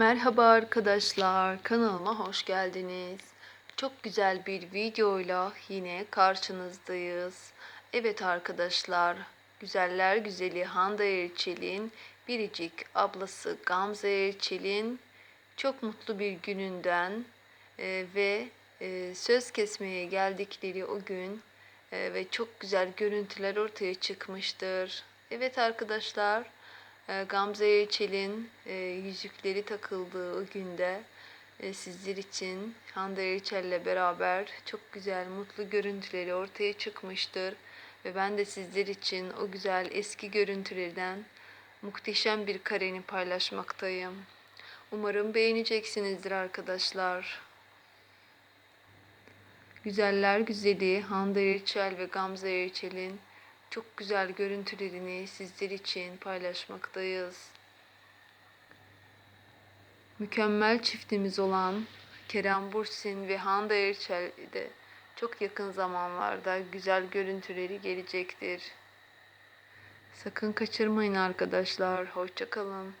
Merhaba arkadaşlar, kanalıma hoş geldiniz. Çok güzel bir videoyla yine karşınızdayız. Evet arkadaşlar, güzeller güzeli Hande Erçel'in biricik ablası Gamze Erçel'in çok mutlu bir gününden e, ve e, söz kesmeye geldikleri o gün e, ve çok güzel görüntüler ortaya çıkmıştır. Evet arkadaşlar, Gamze Erçel'in e, yüzükleri takıldığı günde e, sizler için Hande Erçel'le beraber çok güzel mutlu görüntüleri ortaya çıkmıştır. Ve ben de sizler için o güzel eski görüntülerden muhteşem bir kareni paylaşmaktayım. Umarım beğeneceksinizdir arkadaşlar. Güzeller güzeli Hande Erçel ve Gamze Erçel'in çok güzel görüntülerini sizler için paylaşmaktayız. Mükemmel çiftimiz olan Kerem Bursin ve Hande Erçel de çok yakın zamanlarda güzel görüntüleri gelecektir. Sakın kaçırmayın arkadaşlar. Hoşçakalın.